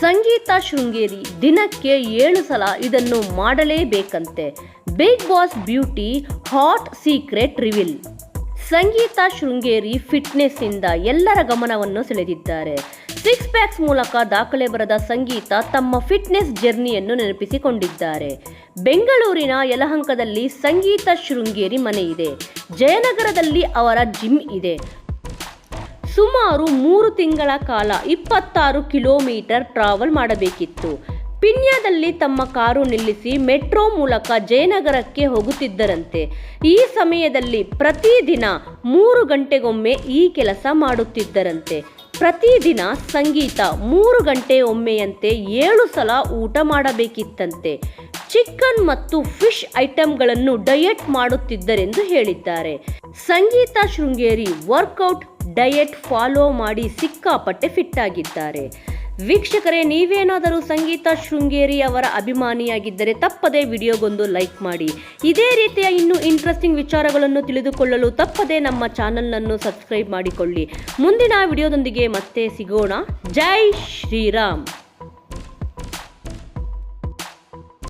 ಸಂಗೀತ ಶೃಂಗೇರಿ ದಿನಕ್ಕೆ ಏಳು ಸಲ ಇದನ್ನು ಮಾಡಲೇಬೇಕಂತೆ. Big Boss beauty hot secret reveal Sangeetha Sringeri fitness ಇಂದ ಎಲ್ಲರ ಗಮನವನ್ನು ಸೆಳೆದಿದ್ದಾರೆ. ಸಿಕ್ಸ್ ಪ್ಯಾಕ್ಸ್ ಮೂಲಕ ದಾಖಲೆ ಬರೆದ ಸಂಗೀತ ತಮ್ಮ ಫಿಟ್ನೆಸ್ ಜರ್ನಿಯನ್ನು ನೆನಪಿಸಿಕೊಂಡಿದ್ದಾರೆ. ಬೆಂಗಳೂರಿನ ಯಲಹಂಕದಲ್ಲಿ ಸಂಗೀತ ಶೃಂಗೇರಿ ಮನೆ ಇದೆ. ಜಯನಗರದಲ್ಲಿ ಅವರ ಜಿಮ್ ಇದೆ. ಸುಮಾರು ಮೂರು ತಿಂಗಳ ಕಾಲ ಇಪ್ಪತ್ತಾರು ಕಿಲೋಮೀಟರ್ ಟ್ರಾವೆಲ್ ಮಾಡಬೇಕಿತ್ತು. ಪಿನ್ಯಾದಲ್ಲಿ ತಮ್ಮ ಕಾರು ನಿಲ್ಲಿಸಿ ಮೆಟ್ರೋ ಮೂಲಕ ಜಯನಗರಕ್ಕೆ ಹೋಗುತ್ತಿದ್ದರಂತೆ. ಈ ಸಮಯದಲ್ಲಿ ಪ್ರತಿದಿನ ಮೂರು ಗಂಟೆಗೊಮ್ಮೆ ಈ ಕೆಲಸ ಮಾಡುತ್ತಿದ್ದರಂತೆ. ಪ್ರತಿದಿನ ಸಂಗೀತ ಮೂರು ಗಂಟೆ ಒಮ್ಮೆಯಂತೆ ಏಳು ಸಲ ಊಟ ಮಾಡಬೇಕಿತ್ತಂತೆ. ಚಿಕನ್ ಮತ್ತು ಫಿಶ್ ಐಟಂಗಳನ್ನು ಡಯಟ್ ಮಾಡುತ್ತಿದ್ದರೆಂದು ಹೇಳಿದ್ದಾರೆ. Sangeetha Sringeri workout diet follow ಮಾಡಿ ಸಿಕ್ಕಾಪಟ್ಟೆ ಫಿಟ್ ಆಗಿದ್ದಾರೆ ವೀಕ್ಷಕರೇ, ನೀವೇನಾದರೂ ಸಂಗೀತ ಶೃಂಗೇರಿ ಅವರ ಅಭಿಮಾನಿಯಾಗಿದ್ದರೆ ತಪ್ಪದೇ ವಿಡಿಯೋಗೊಂದು ಲೈಕ್ ಮಾಡಿ. ಇದೇ ರೀತಿಯ ಇನ್ನೂ ಇಂಟ್ರೆಸ್ಟಿಂಗ್ ವಿಚಾರಗಳನ್ನು ತಿಳಿದುಕೊಳ್ಳಲು ತಪ್ಪದೇ ನಮ್ಮ ಚಾನಲನ್ನು ಸಬ್ಸ್ಕ್ರೈಬ್ ಮಾಡಿಕೊಳ್ಳಿ. ಮುಂದಿನ ವಿಡಿಯೋದೊಂದಿಗೆ ಮತ್ತೆ ಸಿಗೋಣ. ಜೈ ಶ್ರೀರಾಮ್.